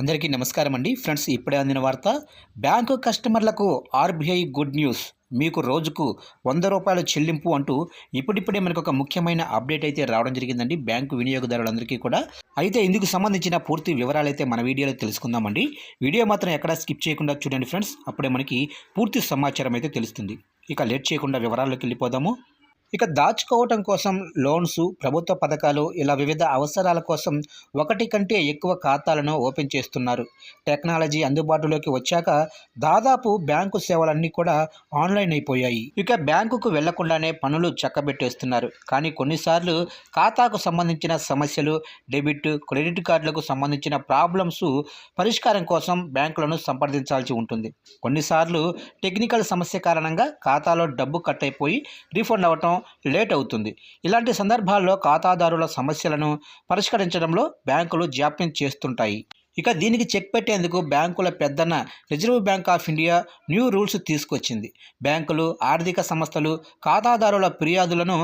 అందరికీ నమస్కారం అండి. ఫ్రెండ్స్ ఇప్పుడే అందిన వార్త బ్యాంకు కస్టమర్లకు ఆర్బీఐ గుడ్ న్యూస్. మీకు రోజుకు వంద రూపాయల చెల్లింపు అంటూ ఇప్పుడిప్పుడే మనకు ఒక ముఖ్యమైన అప్డేట్ అయితే రావడం జరిగిందండి. బ్యాంకు వినియోగదారులందరికీ కూడా. అయితే ఇందుకు సంబంధించిన పూర్తి వివరాలు అయితే మన వీడియోలో తెలుసుకుందామండి. వీడియో మాత్రం ఎక్కడ స్కిప్ చేయకుండా చూడండి ఫ్రెండ్స్. అప్పుడే మనకి పూర్తి సమాచారం అయితే తెలుస్తుంది. ఇక లేట్ చేయకుండా వివరాల్లోకి వెళ్ళిపోదాము. ఇక దాచుకోవటం కోసం లోన్స్ ప్రభుత్వ పథకాలు ఇలా వివిధ అవసరాల కోసం ఒకటి కంటే ఎక్కువ ఖాతాలను ఓపెన్ చేస్తున్నారు. టెక్నాలజీ అందుబాటులోకి వచ్చాక దాదాపు బ్యాంకు సేవలన్నీ కూడా ఆన్లైన్ అయిపోయాయి. ఇక బ్యాంకుకు వెళ్ళకుండానే పనులు చక్కబెట్టేస్తున్నారు. కానీ కొన్నిసార్లు ఖాతాకు సంబంధించిన సమస్యలు డెబిట్ క్రెడిట్ కార్డులకు సంబంధించిన ప్రాబ్లమ్స్ పరిష్కారం కోసం బ్యాంకులను సంప్రదించాల్సి ఉంటుంది. కొన్నిసార్లు టెక్నికల్ సమస్య కారణంగా ఖాతాలో డబ్బు కట్ అయిపోయి రీఫండ్ అవ్వటం లేట్ అవుతుంది. ఇలాంటి సందర్భాల్లో ఖాతాదారుల సమస్యలను పరిష్కరించడంలో బ్యాంకులు జాప్యం చేస్తుంటాయి. ఇక దీనికి చెక్ పెట్టేందుకు బ్యాంకుల Peddana Reserve Bank of India new rules తీసుకొచ్చింది. బ్యాంకులు ఆర్థిక సంస్థలు ఖాతాదారుల ఫిర్యాదులను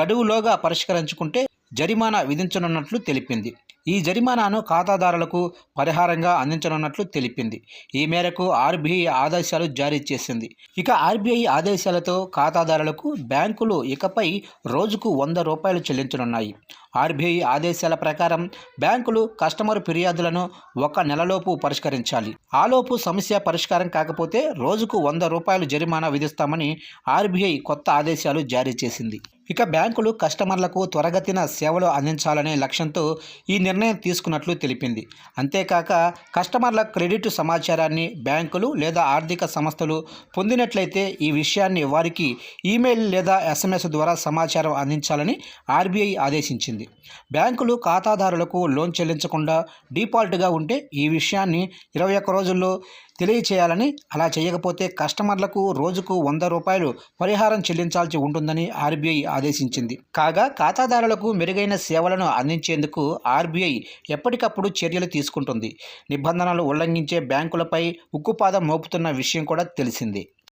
గడువులోగా పరిష్కరించుకుంటే జరిమానా విధించనున్నట్లు తెలిపింది. ఈ జరిమానాను ఖాతాదారులకు పరిహారంగా అందించనున్నట్లు తెలిపింది. ఈ మేరకు ఆర్బీఐ ఆదేశాలు జారీ చేసింది. ఇక ఆర్బీఐ ఆదేశాలతో ఖాతాదారులకు బ్యాంకులు ఇకపై రోజుకు వంద రూపాయలు చెల్లించనున్నాయి. ఆర్బీఐ ఆదేశాల ప్రకారం బ్యాంకులు కస్టమర్ ఫిర్యాదులను ఒక నెలలోపు పరిష్కరించాలి. ఆలోపు సమస్య పరిష్కారం కాకపోతే రోజుకు వంద రూపాయలు జరిమానా విధిస్తామని ఆర్బీఐ కొత్త ఆదేశాలు జారీ చేసింది. ఇక బ్యాంకులు కస్టమర్లకు త్వరగతిన సేవలు అందించాలనే లక్ష్యంతో ఈ నిర్ణయం తీసుకున్నట్లు తెలిపింది. అంతేకాక కస్టమర్ల క్రెడిట్ సమాచారాన్ని బ్యాంకులు లేదా ఆర్థిక సంస్థలు పొందినట్లయితే ఈ విషయాన్ని వారికి ఈమెయిల్ లేదా ఎస్ఎంఎస్ ద్వారా సమాచారం అందించాలని ఆర్బీఐ ఆదేశించింది. బ్యాంకులు ఖాతాదారులకు లోన్ చెల్లించకుండా డిఫాల్ట్గా ఉంటే ఈ విషయాన్ని ఇరవై ఒక్క రోజుల్లో తెలియచేయాలని అలా చేయకపోతే కస్టమర్లకు రోజుకు వంద రూపాయలు పరిహారం చెల్లించాల్సి ఉంటుందని ఆర్బీఐ ఆదేశించింది. కాగా ఖాతాదారులకు మెరుగైన సేవలను అందించేందుకు ఆర్బీఐ ఎప్పటికప్పుడు చర్యలు తీసుకుంటుంది. నిబంధనలు ఉల్లంఘించే బ్యాంకులపై ఉక్కుపాదం మోపుతున్న విషయం కూడా తెలిసిందే.